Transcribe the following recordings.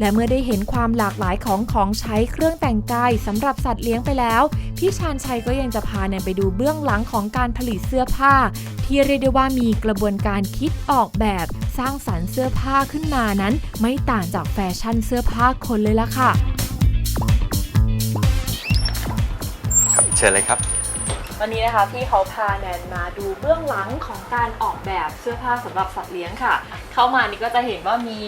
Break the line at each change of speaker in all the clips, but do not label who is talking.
และเมื่อได้เห็นความหลากหลายของของใช้เครื่องแต่งกายสำหรับสัตว์เลี้ยงไปแล้ว พี่ชาญชัยก็ยังจะพาแนนไปดูเบื้องหลังของการผลิตเสื้อผ้า ที่เรียกได้ว่ามีกระบวนการคิดออกแบบ สร้างสรรค์เสื้อผ้าขึ้นมานั้น ไม่ต่างจากแฟชั่นเสื้อผ้าคนเลยละค่ะ
ครับเชิญเลยครับ
วันนี้นะคะพี่เขาพาแนนมาดูเบื้องหลังของการออกแบบเสื้อผ้าสำหรับสัตว์เลี้ยงค่ะ เข้ามานี่ก็จะเห็นว่ามี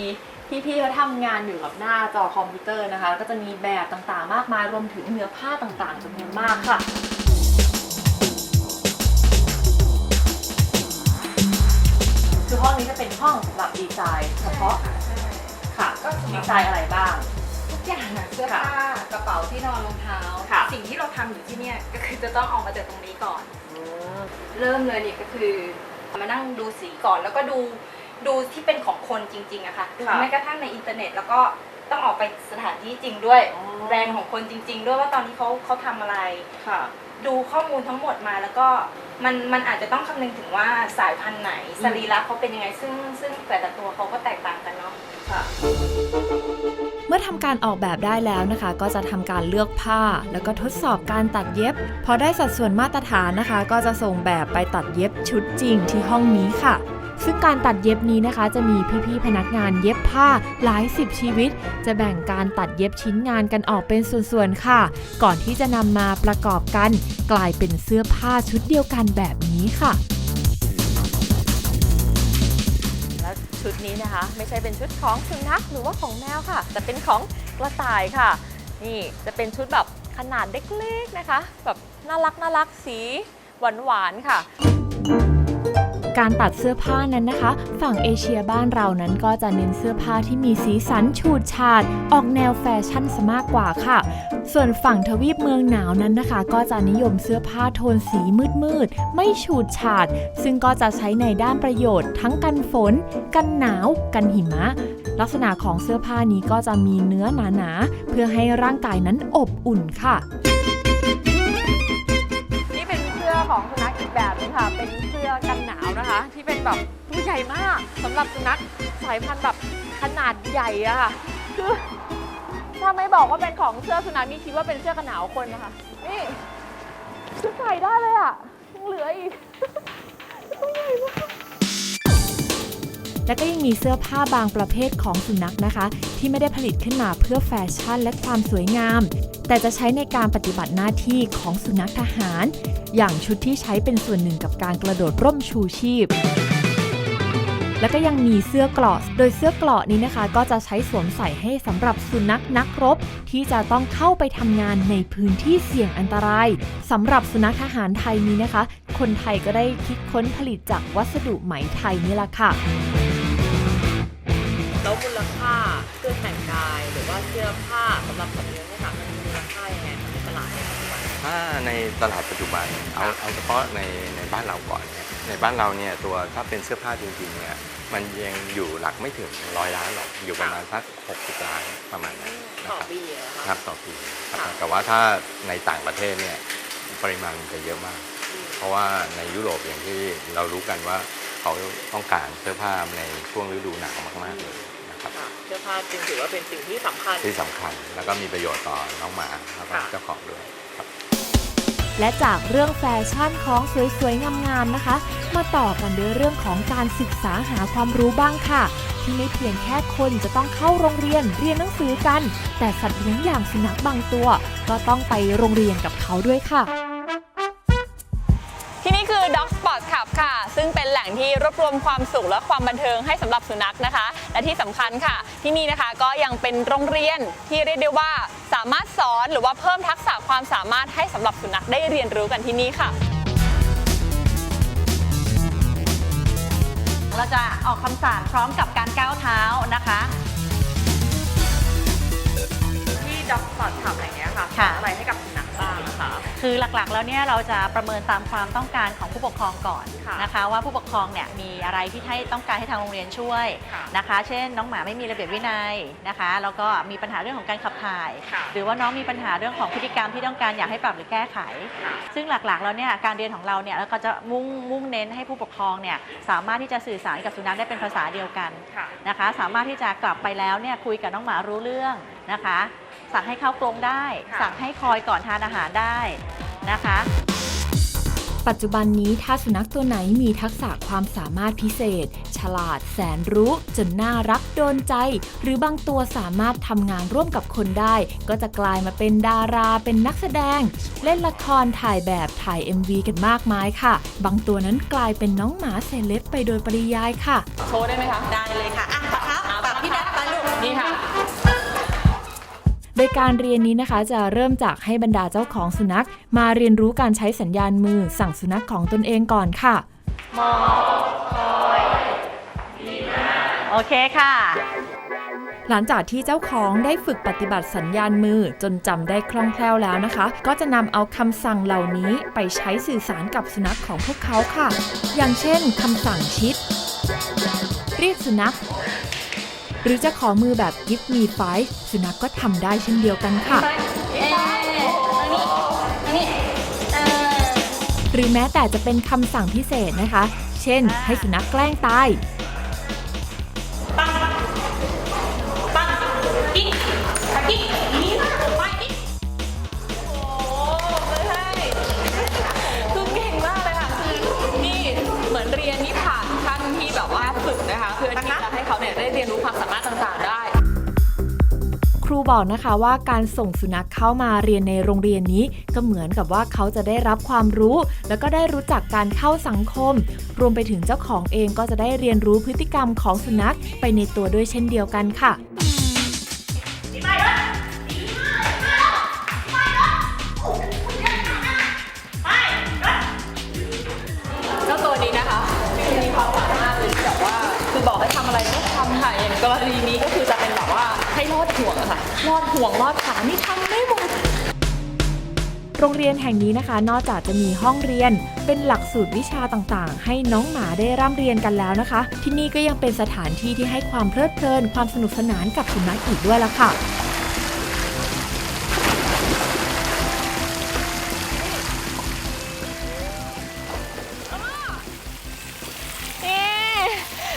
พี่ๆเขาทำงานอยู่กับหน้าจอคอมพิวเตอร์นะคะ ก็จะมีแบบต่างๆ มากมายรวมถึงเนื้อผ้าต่างๆจำนวนมากค่ะ คือห้องนี้จะเป็นห้องสำหรับดีไซน์เฉพาะค่ะ
ก็สำห
ดี
รับ
ไซน์อะไรบ้าง
ทุกอย่างอะเสื้อผ้ากระเป๋าที่นอนรองเท้า
ค่ะ
สิ่งที่เราทำอยู่ที่เนี่ยก็คือจะต้องออกมาจากตรงนี้ก่อน เริ่มเลยเนี่ยก็คือมานั่งดูสีก่อนแล้วก็ดู ดูที่เป็นของคนจริงๆอะค่ะดู
ค่ะ
แม้กระทั่งในอินเทอร์เน็ต แล้วก็ต้องออกไปสถานที่จริงด้วย
อ๋อ
แบรนด์ของคนจริง ๆ ด้วยว่าตอนนี้เขาเขาทำอะไร
ค่ะ
ดูข้อมูลทั้งหมดมาแล้วก็มันมันอาจจะต้องคำนึงถึงว่าสายพันธุ์ไหนสรีระเขาเป็นยังไงซึ่งซึ่งแต่ละตัวเขาก็แตกต่างกันเนาะ
ค่ะ
เมื่อทำการออกแบบได้แล้วนะคะ ก็จะทำการเลือกผ้า แล้วก็ทดสอบการตัดเย็บ พอได้สัดส่วนมาตรฐานนะคะ ก็จะส่งแบบไปตัดเย็บชุดจริงที่ห้องนี้ค่ะ ซึ่งการตัดเย็บนี้นะคะ จะมีพี่ๆพนักงานเย็บผ้าหลายสิบชีวิต จะแบ่งการตัดเย็บชิ้นงานกันออกเป็นส่วนๆค่ะ ก่อนที่จะนำมาประกอบกัน กลายเป็นเสื้อผ้าชุดเดียวกันแบบนี้ค่ะ
แล้วชุดนี้นะคะ ไม่ใช่เป็นชุดของสุนัขหรือว่าของแมวค่ะ แต่เป็นของกระต่ายค่ะ นี่จะเป็นชุดแบบขนาดเล็กๆนะคะ แบบน่ารักน่ารักสีหวานๆค่ะ
การตัดเสื้อผ้านั้นนะคะ ฝั่งเอเชียบ้านเรานั้นก็จะเน้นเสื้อผ้าที่มีสีสันฉูดฉาด ออกแนวแฟชั่นซะมากกว่าค่ะ ส่วนฝั่งทวีปเมืองหนาวนั้นนะคะ ก็จะนิยมเสื้อผ้าโทนสีมืดๆ ไม่ฉูดฉาด ซึ่งก็จะใช้ในด้านประโยชน์ ทั้งกันฝน กันหนาว กันหิมะ ลักษณะของเสื้อผ้านี้ก็จะมีเนื้อหนาๆ เพื่อให้ร่างกายนั้นอบอุ่นค่ะ
นี่เป็นเสื้อของสุนัขอีกแบบนึงค่ะ เป็น สื้อกันหนาวนะคะ ที่เป็นแบบตัวใหญ่มากสำหรับสุนัขสายพันธุ์แบบขนาดใหญ่อะค่ะคือถ้าไม่บอกว่าเป็นของเสื้อสุนัขนี่คิดว่าเป็นเสื้อกันหนาวคนนะคะนี่คือใส่ได้เลยอะยังเหลืออีก
และก็ยังมีเสื้อผ้าบางประเภทของสุนัขนะคะ ที่ไม่ได้ผลิตขึ้นมาเพื่อแฟชั่นและความสวยงาม แต่จะใช้ในการปฏิบัติหน้าที่ของสุนัขทหาร อย่างชุดที่ใช้เป็นส่วนหนึ่งกับการกระโดดร่มชูชีพแล้วก็ยังมีเสื้อเกราะ โดยเสื้อเกราะนี้นะคะ ก็จะใช้สวมใส่ให้สำหรับสุนัขนักรบ ที่จะต้องเข้าไปทำงานในพื้นที่เสี่ยงอันตรายสำหรับสุนัขทหารไทยนี้นะคะ คนไทยก็ได้คิดค้นผลิตจากวัสดุไหมไทยนี่แหละค่ะ
แล้วมูลค่าเสื้อแต่งกาย หรือว่าเสื้อผ้าสำหรับสัตว์เลี้ยงเนี่ยค่ะมันมีมูลค่ายังไงคะในตลาดในปัจจุบัน
ถ้าในตลาดปัจจุบันเอาเอาเฉพาะในในบ้านเราก่อนเนี่ยในบ้านเราเนี่ยตัวถ้าเป็นเสื้อผ้าจริงๆเนี่ยมันยังอยู่หลักไม่ถึงร้อยล้านหรอกอยู่ประมาณสัก60ล้านประมาณนั้นนะ
ต่อ
ครับ
ปีเหรอ
ค
คะ
รับต่อปีครับ
ค่ะ
แต่ว่าถ้าในต่างประเทศเนี่ยปริมาณมันจะเยอะมากเพราะว่าในยุโรปอย่างที่เรารู้กันว่าเขาต้องการเสื้อผ้าในช่วงฤดูหนาวมากๆเลยนะครับ
ค่ะ เสื้อผ้าจึงถือว่าเป็นสิ่งที่สำคัญ
ที่สำคัญ แล้วก็มีประโยชน์ต่อน้องหมาแล้วก็
ค่ะ
เจ้าของด้วยครับ
และจากเรื่องแฟชั่นของสวยๆ งามๆนะคะ มาต่อกันด้วยเรื่องของการศึกษาหาความรู้บ้างค่ะ ที่ไม่เพียงแค่คนจะต้องเข้าโรงเรียนเรียนหนังสือกัน แต่สัตว์เลี้ยงอย่างสุนัขบางตัว ก็ต้องไปโรงเรียนกับเขาด้วยค่ะ
ที่ นี่คือ Dog Sport Club ค่ะ ซึ่งเป็นแหล่งที่รวบรวมความสุขและความบันเทิงให้สำหรับสุนัขนะคะ และที่สำคัญค่ะ ที่นี่นะคะก็ยังเป็นโรงเรียนที่เรียกได้ว่าสามารถสอนหรือว่าเพิ่มทักษะความสามารถให้สำหรับสุนัขได้เรียนรู้กันที่นี่ค่ะ
เราจะออกคำสั่งพร้อมกับการก้าวเท้า
คะ
คือหลักๆ แล้วเนี่ยเราจะประเมินตามความต้องการของผู้ปกครองก่อน
ค่ะ
นะคะ ว่าผู้ปกครองเนี่ยมีอะไรที่ให้ต้องการให้ทางโรงเรียนช่วย
ค่ะ
นะคะ เช่น น้องหมาไม่มีระเบียบวินัยนะคะแล้วก็มีปัญหาเรื่องของการขับถ่าย
ค่ะ
หรือว่าน้องมีปัญหาเรื่องของพฤติกรรมที่ต้องการอยากให้ปรับหรือแก้ไข
ค่ะ
ซึ่งหลักๆ แล้วเนี่ยการเรียนของเราเนี่ยเราก็จะมุ่งมุ่งเน้นให้ผู้ปกครองเนี่ยสามารถที่จะสื่อสารกับสุนัขได้เป็นภาษาเดียวกัน
ค่ะ
นะคะ สามารถที่จะกลับไปแล้วเนี่ยคุยกับน้องหมารู้เรื่อง นะคะ สั่งให้เข้ากรงได้
ค่ะ
สั่งให้คอยก่อนทานอาหารได้นะคะ
ปัจจุบันนี้ถ้าสุนัขตัวไหนมีทักษะความสามารถพิเศษ ฉลาดแสนรู้ จนน่ารักโดนใจ หรือบางตัวสามารถทำงานร่วมกับคนได้ ก็จะกลายมาเป็นดาราเป็นนักแสดง เล่นละครถ่ายแบบถ่าย MV กันมากมายค่ะ บางตัวนั้นกลายเป็นน้องหมาเซเลบไปโดยปริยายค่ะ
โชว์ได้ไหมคะ
ได้เลยค่ะอะปะครับกับพี่นัทไปลูก
นี่ค่ะ
โดยการเรียนนี้นะคะจะเริ่มจากให้บรรดาเจ้าของสุนัข มาเรียนรู้การใช้สัญญาณมือสั่งสุนัขของตนเองก่อนค่ะ
โอเคค่ะ
หลังจากที่เจ้าของได้ฝึกปฏิบัติสัญญาณมือจนจำได้คล่องแคล่วแล้วนะคะ ก็จะนำเอาคำสั่งเหล่านี้ไปใช้สื่อสารกับสุนัขของพวกเขาค่ะ อย่างเช่นคำสั่งชิด เรียกสุนัข หรือจะขอมือแบบ give me five สุนัขก็ทำได้เช่นเดียวกันค่ะ หรือแม้แต่จะเป็นคำสั่งพิเศษนะคะ เช่น ให้สุนัขแกล้งตาย
เขาเนี่ยได้เรียนรู้ความสามารถต่างๆได้
ครูบอกนะคะว่าการส่งสุนัขเข้ามาเรียนในโรงเรียนนี้ ก็เหมือนกับว่าเขาจะได้รับความรู้ แล้วก็ได้รู้จักการเข้าสังคม รวมไปถึงเจ้าของเองก็จะได้เรียนรู้พฤติกรรมของสุนัขไปในตัวด้วยเช่นเดียวกันค่ะ
ห้ลอดห่วงอะค่ะลอดห่วงลอดขานี่ทำได้หมด
โรงเรียนแห่งนี้นะคะ นอกจากจะมีห้องเรียน เป็นหลักสูตรวิชาต่างๆ ให้น้องหมาได้ร่ำเรียนกันแล้วนะคะ ที่นี่ก็ยังเป็นสถานที่ที่ให้ความเพลิดเพลิน ความสนุกสนานกับสุนัขอีกด้วยละค่ะ
นี่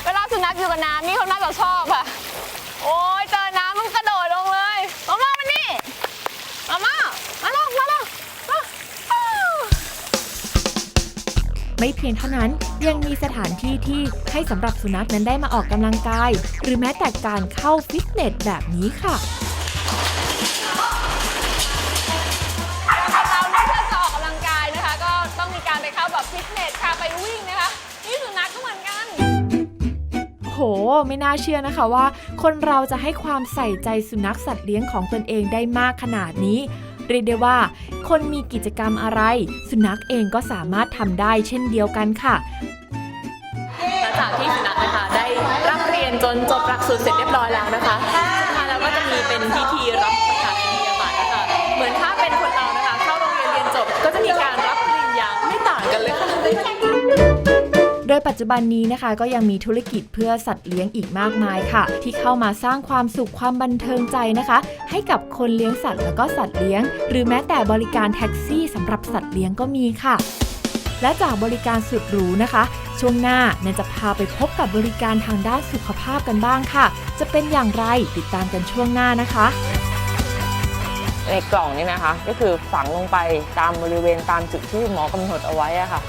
เวลาสุนัขอยู่กับน้ำนี่เขาน่าจะชอบอะโอ้ย
ไม่เพียงเท่านั้นยังมีสถานที่ที่ให้สำหรับสุนัขนั้นได้มาออกกำลังกาย หรือแม้แต่การเข้าฟิตเนสแบบนี้ค่ะ
เราเนี่ยถ้าจะออกกำลังกายนะคะ ก็ต้องมีการไปเข้าแบบฟิตเนสค่ะไปวิ่งนะคะ นี่สุนัขก็เหมือนกัน
โห ไม่น่าเชื่อนะคะว่า คนเราจะให้ความใส่ใจสุนัขสัตว์เลี้ยงของตนเองได้มากขนาดนี้ เรียกได้ว่า คนมีกิจกรรมอะไร สุนัขเองก็สามารถทำได้เช่นเดียวกันค่ะ
หลังจากที่สุนัขนะคะได้ร่ำเรียนจนจบหลักสูตรเสร็จเรียบร้อยแล้วนะคะสุดท้ายแล้วก็จะมีเป็นพิธีรับประกาศนียบัตรนะคะเหมือนถ้าเป็นคนเรานะคะ เข้าโรงเรียนเรียนจบก็จะมีการ
ดยปัจจุบันนี้นะคะก็ยังมีธุรกิจเพื่อสัตว์เลี้ยงอีกมากมายค่ะ ที่เข้ามาสร้างความสุขความบันเทิงใจนะคะ ให้กับคนเลี้ยงสัตว์แล้วก็สัตว์เลี้ยง หรือแม้แต่บริการแท็กซี่สำหรับสัตว์เลี้ยงก็มีค่ะ และจากบริการสุดหรูนะคะ ช่วงหน้าแนนจะพาไปพบกับบริการทางด้านสุขภาพกันบ้างค่ะ จะเป็นอย่างไรติดตามกันช่วงหน้านะคะ
ในกล่องนี้นะคะ ก็คือฝังลงไปตามบริเวณตามจุดที่หมอกำหนดเอาไว้อะค่ะ